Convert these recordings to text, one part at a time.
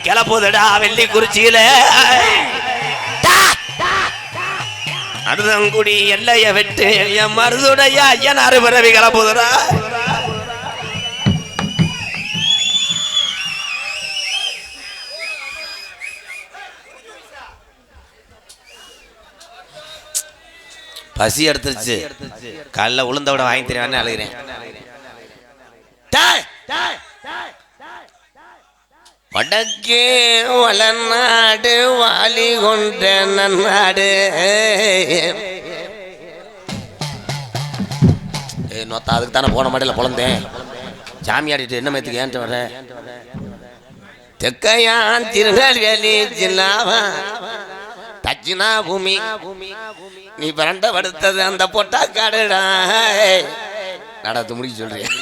கிளப்புதடா வெள்ளி குறிச்சியில அருதங்குடி எல்லைய விட்டு என் மருதுடைய ஐயன் அறுபிறவி கிளப்புதடா. பசி எடுத்துருச்சு. காலைல உளுந்த விட வாங்கி தருவான்னு அழுகிறேன் டேய், டேய், டேய், டேய், டேய். வடக்கே வளநாடு வாலி கொண்ட நன்னாடு. ஏய் நோத்தா அதுக்கு தானே போன மாடையில் குழந்தேன் சாமி ஆடிட்டு என்ன மேத்துக்கு ஏன்ட்டு வர தெக்கையான் திருநெல்வேலி ஜில்லாவா? தட்சிணா பூமி. நீ பிரண்ட படுத்தது அந்த பொட்டா காடுடா நாடகத்தை முடிக்க சொல்றேன்.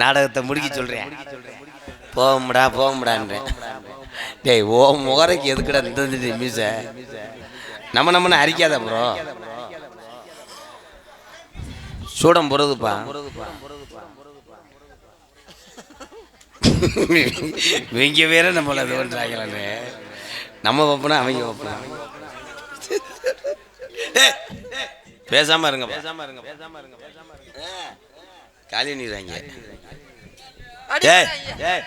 நாடகத்தை முடிக்க சொல்றேன். போகும்டா போகும்டான்றேன் டேய் ஓ முகரைக்கு எதுக்குடா இந்த மீச? நம்ம நம்மன அரிக்காத ப்ரோ சூடம் பொறுதுப்பா. இவங்க வேற நம்மள இது பண்றாங்களே நம்ம வைப்பனா அவங்க வைப்பனா டேய், பேசாம இருங்க பேசாம இருங்க பேசாம இருங்க காலி நீராங்க டேய் டேய் டேய்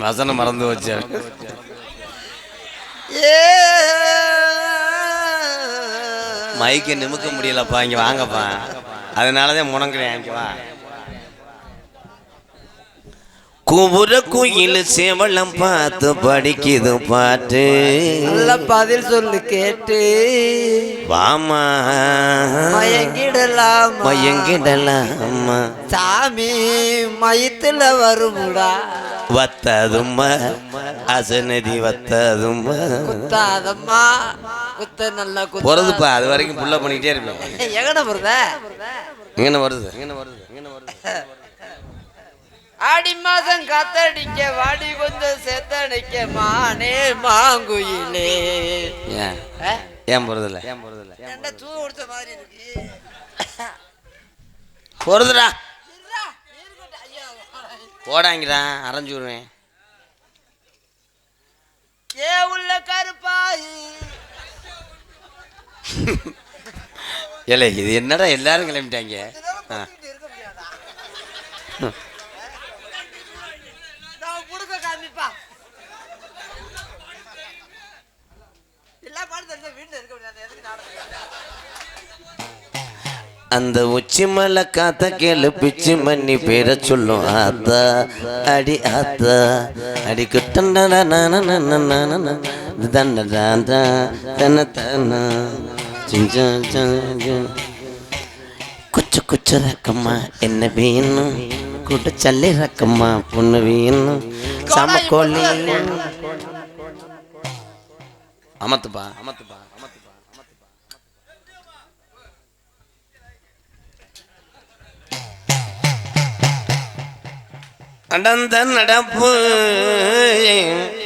வசனம் மறந்து வச்சு மைக்கை நிமுக்க முடியலப்பா இங்க வாங்கப்பா. அதனாலதான் முணங்குறேன் இங்கே வா. குபுர குயில் சேவலம் பார்த்து படிக்குது பாட்டு. நல்ல பதில் சொல்லு கேட்டு. வாமா. மயங்கிடலாம்? மயங்கிடலாமா. சாமி மயத்துல வருமுடா. வத்ததும்மா. அசநதி வத்ததும்மா. குத்தாதம்மா. குத்த நல்லா போறதுப்பா அது வரைக்கும் புள்ள பண்ணிக்கிட்டே இருப்பேன். எங்கட போறத? இங்கே வருது இங்கே வருது இங்கே வருது? ஆடி மாசம் காத்தடிக்க வாடி கொஞ்சம் சேத்தடிக்க மானே மாங்குயிலே. ஏன்? போறதில்ல ஏன் போறதில்ல? ஏன்டா தூ கொடுத்த மாதிரி இருக்கு. போறதுடா. போடாங்கடா அரைஞ்சு விடுவேன். ஏ உள்ள கருப்பாயி. ஏலே இது என்னடா எல்லாரும் கிளம்பிட்டாங்க? ஆ. நான் கொடுக்க காமிப்பா எல்லா பாட்டு தெரிஞ்ச வீட்டுல இருக்க முடியாது எதுக்கு நாடகம் அந்த உச்சி மலை காத்த கேளு பிச்சு மண்ணி பேர சொல்லும் ஆத்தா அடி ஆத்தா அடி குட்டண்டா குச்சு குச்சு ரக்கம்மா என்ன வேணும் கூட்டு சல்லி ரக்கம்மா பொண்ணு வேணும் சம கோழி அமத்துப்பா. அமத்துப்பா அமத்துப்பா நடந்த நடப்பு.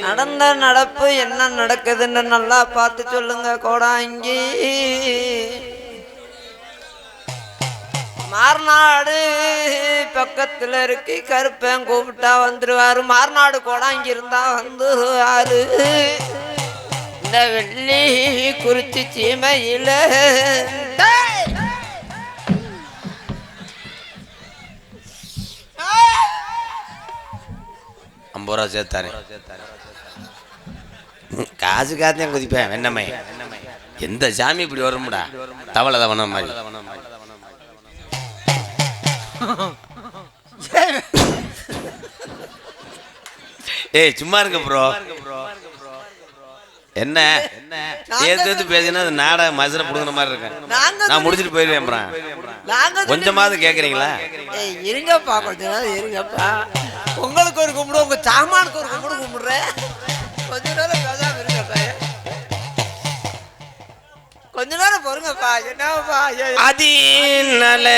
நடந்த நடப்பு என்ன நடக்குதுன்னு நல்லா பார்த்து சொல்லுங்க கோடாங்கி. மார்நாடு பக்கத்துல இருக்கு கருப்பன் கூப்பிட்டா வந்துருவாரு. மார்நாடு கோடாங்கி இருந்தா வந்துருவாரு. அந்த வெள்ளி குறிச்சி சீமையில. ஐம்பது ரூபா சேர்த்தாரு. காசு காத்தையும் குதிப்பேன் வெண்ணமை எந்த சாமி இப்படி வரும்டா? தவளை தவணம் மாதிரி. ஏய் சும்மா இருங்க ப்ரோ என்ன? ஏத்து ஏத்து பேசினா அது நாட மதுரை புடுங்கிற மாதிரி இருக்கேன் நான் முடிச்சிட்டு போயிடுவேன் கொஞ்சமாவது கேக்குறீங்களா? ஏய் இருங்கப்பா கொஞ்ச நேரம் இருங்கப்பா. உங்களுக்கு ஒரு கும்பிடு உங்க சாமானுக்கு ஒரு கும்பிடு கும்பிடுறேன். கொஞ்ச நேரம் பேசாம இருங்கப்பா. கொஞ்ச நேரம் பொறுங்கப்பா. என்னப்பா ஐயோ. அதீனல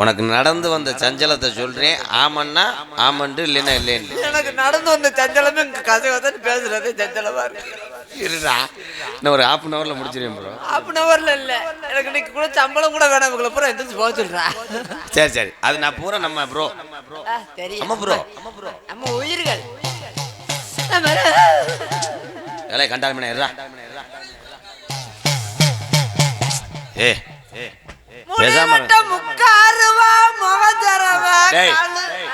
உனக்கு நடந்து வந்த சஞ்சலத்தை சொல்றேன். ஆமன்னா ஆமண்டு இல்லைன்னா இல்லைன்னு. எனக்கு நடந்து வந்த சஞ்சலமே கதை கதை பேசுறது சஞ்சலமா இருக்கு. இருடா. இன்னும் ஒரு ஹாஃப் அன் ஹவர்ல முடிச்சிருவேன் ப்ரோ ஹாஃப் அன் ஹவர்ல இல்ல. எனக்கு இன்னைக்கு கூட சம்பளம் கூட வேணாம் இவங்களை பூரா எந்திரிச்சு போக சொல்றா. சரி சரி. அது நான் பூரா நம்ம ப்ரோ தெரியும். ஆமா bro. நம்ம உயிர்கள். நம்ம வேலையை கண்டால் மணி இருடா. ஏ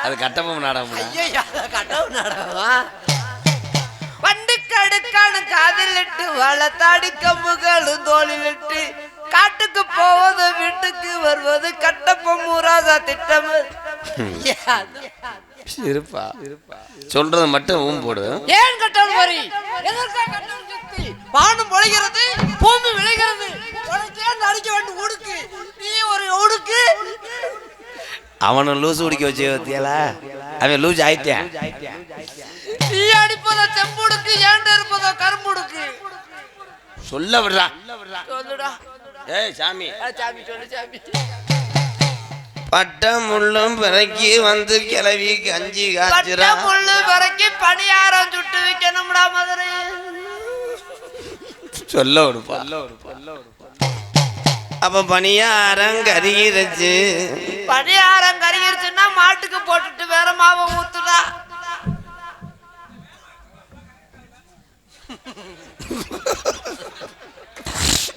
அது கட்டபொம்மன் நாடகம் ஐயையோ, கடவுள் நடவா வண்டி கடுக்கான காதிலிட்டு வளத்தாடி கம்புகளும் தோளிலிட்டு காட்டுக்கு போவது வீட்டுக்கு வருவது கட்டப்ப மூராதா திட்டம். இருப்பா. சொல்றது மட்டும் ஊம் போடு. ஏன் கட்டவன் வரி? எதற்காக வானம் பொழிகிறது பூமி விளைகிறது உனக்கு ஏன் அடிக்க வேண்டும் உடுக்கு நீ ஒரு உடுக்கு அவனை லூசு குடிக்க வச்சு பத்தியாலா அவன் லூஸ் ஆயிட்டான். நீ அடிப்பதோ செம்புடுக்கு ஏண்ட இருப்பதோ கரும்புடுக்கு. சொல்ல விடுறா. சொல்லுடா. ஏய் சாமி. சாமி சொல்லு சாமி. பட்டம் முள்ளும் பிறக்கி வந்து கிளவி கஞ்சி காய்ச்சிரா பட்ட முள்ளு வரைக்கும் பணியாரம் சுட்டு வைக்கணும்டா மதுரை. சொல்ல விடுப்பா. அப்ப பணியாரம் கருகிருச்சு. பணியாரம் கருகிருச்சுன்னா மாட்டுக்கு போட்டுட்டு வேற மாவை ஊத்துடா.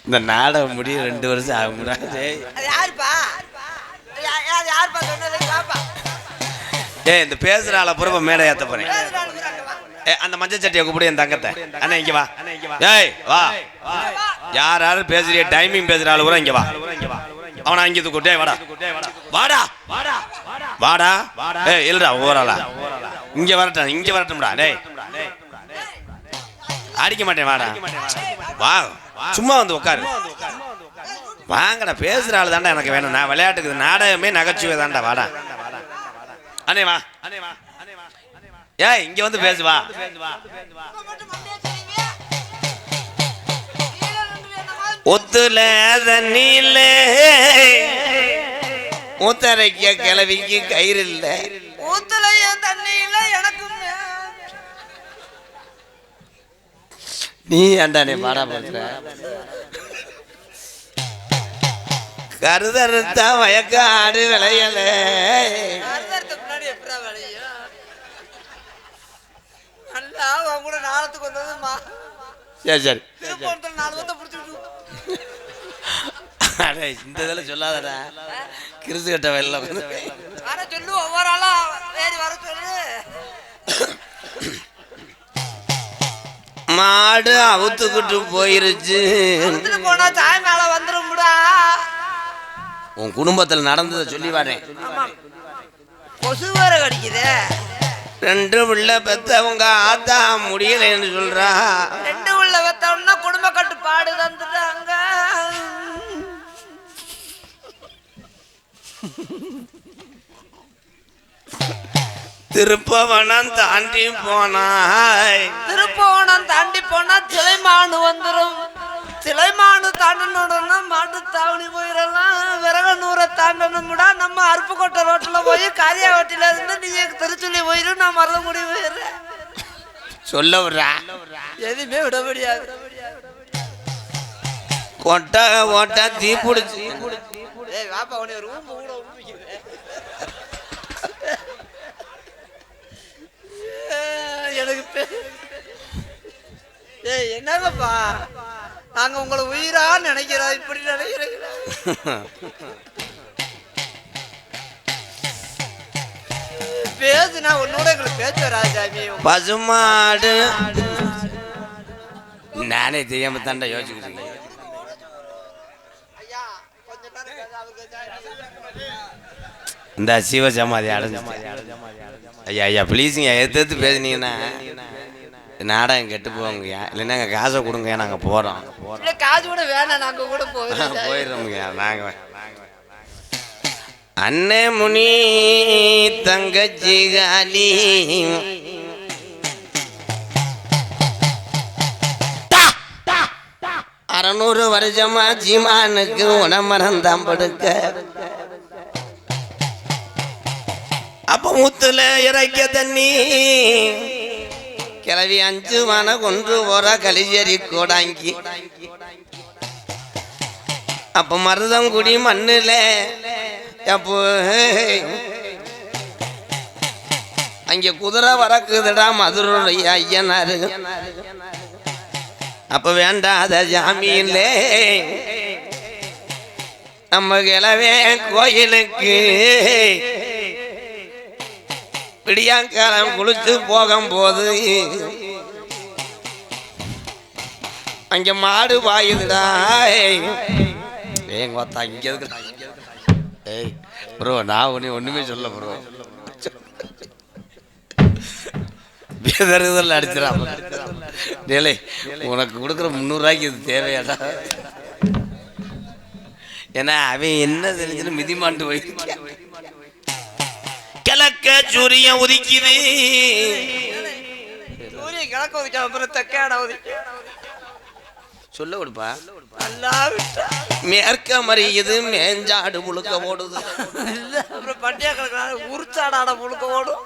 இந்த நாடகம் முடிய ரெண்டு வருஷம் அது யாருப்பா? யா- யா- யாருப்பா சொன்னது? பாப்பா ஏய் இந்த பேசுற ஆளை புறப்ப மேடை ஏத்த போறேன். ஏ அந்த மஞ்சள் சட்டியை கூப்பிடு என் தங்கத்தை. அண்ணா இங்க வா. ஏய் வா. யார் யாரு பேசுறிய? டைமிங் பேசுற ஆளு கூட இங்க வா. அவனை இங்க கூட்டே வாடா. வாடா. வாடா. வாடா ஏய் இல்லடா ஓரலா இங்க வரட்டும் இங்க வரட்டும்டா. டேய். அடிக்க மாட்டேன் வாடா. வா. சும்மா வந்து உட்காரு வாங்கடா பேசுற ஆளு எனக்கு வேணும். நான் விளையாட்டுக்கு நாடகமே நகைச்சுவை தாண்டா வாடா. அண்ணே வா. ஏய் இங்க வந்து பேசுவா ஒத்துல தண்ணியில ஊத்தரைக்க கிளவிக்கு கயிறு இல்ல ஊத்துல ஏன் தண்ணி இல்ல எனக்கும் நீ ஏன்டா பாடா பண்ற கருதறுத்தா வயக்க ஆடு விளையல சரி சரி. நாலு வந்து பிடிச்சிட்டு அடே இந்த இதில் சொல்லாதடா. கிறிஸ்து கட்ட வெளில வர சொல்லு ஒவ்வொரு ஆளா ஏறி வர சொல்லு. மாடு அவுத்துக்கிட்டு போயிருச்சு. போனா சாயங்காலம் வந்துரும்டா உன் குடும்பத்தில் நடந்ததை சொல்லி வரேன் கொசு வேற கடிக்குதே. ரெண்டு பிள்ளை பெத்தவங்க ஆத்தா முடியலைன்னு சொல்றா. ரெண்டு குடும்ப கட்டுப்பாடு தந்துட்டாங்க. திருப்பவனம் தாண்டி போனாய். திருப்போணம் தாண்டி போனா சிலைமானு வந்துரும். சிலைமானு தாண்டணும்னா மாட்டு தாவணி போயிடலாம். விறகனூரை தாண்டணும்டா. நம்ம அருப்புக்கோட்டை ரோட்ல போய் காரியாவட்டில இருந்து நீ திருச்சுள்ளி போயிரும் நான் மருதமுடி போயிடுறேன். சொல்ல விடுறா. எதுவுமே விட முடியாது. கொட்டை ஓட்ட தீ பிடிச்சி. எனக்கு ஏய் என்னங்கப்பா? நாங்க உங்களை உயிரா நினைக்கிறோம் இப்படி நினைக்கிறீங்களா? பேசுனா உன்னோட எங்களுக்கு பேச்சு வராது சாமி. பசுமாடு. நானே தெரியாம தாண்டா யோசிச்சுக்கிட்டு இருக்கேன். ஐயா கொஞ்ச நேரம் பேச அவருக்கு இந்த சிவ சமாதி ஐயா ஐயா ப்ளீஸுங்க எடுத்து எடுத்து பேசுனீங்கன்னா நாடகம் கெட்டு போவோங்கய்யா இல்லைன்னா எங்கள் காசை கொடுங்க நாங்கள் போகிறோம் காசு கூட வேணாம் நாங்க கூட போயிடுறோம் போயிடுறோம்யா நாங்கள் அண்ணே முனி தங்கச்சி காலி அறநூறு வருஷமா ஜீமானுக்கு உணமரந்தாம் படுக்க ஊத்துல இறைக்க தண்ணி. கிளவி அஞ்சு மன கொன்று போற கலிஜரி கோடாங்கி. அப்ப மருதங்குடி மண்ணுல அப்போ அங்க குதிரை வரக்குதுடா மதுரையா ஐயனாரு. அப்ப வேண்டாத ஜாமீன்லே. நம்ம கிளவே கோயிலுக்கு விடியாங்காலம் குளித்து போகும்போது அங்க மாடு பாயுதுடா. ஏங்க பார்த்தா இங்கே இருக்கு ஏய் ப்ரோ நான் ஒன்று ஒன்றுமே சொல்ல ப்ரோ. பேதறுதல் அடிச்சிடாம. டேலே உனக்கு கொடுக்குற முந்நூறுரூவாய்க்கு இது தேவையாடா. ஏன்னா அவன் என்ன தெரிஞ்சுன்னு மிதிமாண்டு போய் கிழக்க சூரியன் உதிக்குது. சூரியன் கிழக்கு ஒதுக்க அப்புறம் தெக்கேட ஒதுக்க சொல்ல கொடுப்பா மேற்க மறியுது மேஞ்சாடு முழுக்க ஓடுது. அப்புறம் பட்டியா கிடக்குறாரு உருச்சாடாட முழுக்க ஓடும்.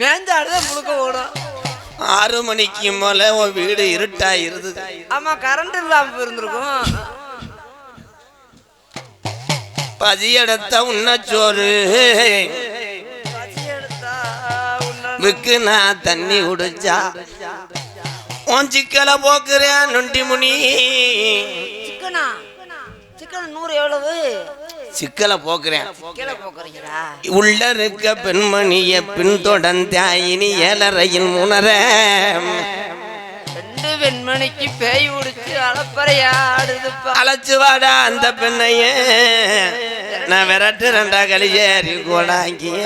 மேஞ்சாடுதான் முழுக்க ஓடும். ஆறு மணிக்கு மேல உன் வீடு இருட்டாயிருது ஆமா கரண்ட் இல்லாம இருந்திருக்கும். பசி எடுத்தா உன்ன விக்கு நான் தண்ணி குடிச்சா. உன் சிக்கலை போக்குறேன் நொண்டி முனி. சிக்கனா? சிக்கன் நூறு எவ்வளவு? சிக்கலை போக்குறேன். உள்ள இருக்க பெண்மணிய பின்தொடர்ந்த இனி ஏழரையில் முனர ரெண்டு வெண்மணிக்கு பேய் உடிச்சு அளப்பறையாடுதுப்பா அழைச்சு வாடா அந்த பெண்ணைய. நான் விரட்டு ரெண்டா கலிஜேரி கோடாங்கிய.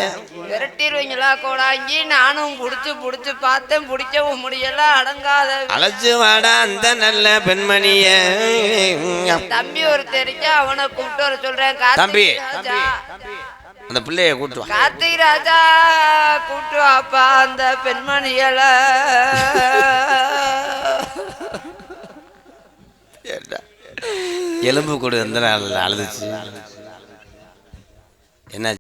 விரட்டிடுவீங்களா கோடாங்கி? நானும் புடிச்சு புடிச்சு பார்த்தேன். பிடிக்கவும் முடியல. அடங்காத அழைச்சு வாடா அந்த நல்ல பெண்மணிய. தம்பி ஒரு தெரிஞ்சா அவனை கூப்பிட்டு வர சொல்றேன். தம்பி. ராஜா. அந்த பிள்ளைய கூட்டு வா. கார்த்திக் ராஜா கூப்பிட்டு வாப்பா அந்த பெண்மணியல. எலும்பு கூடு எந்த நாள் அழுதுச்சு? என்ன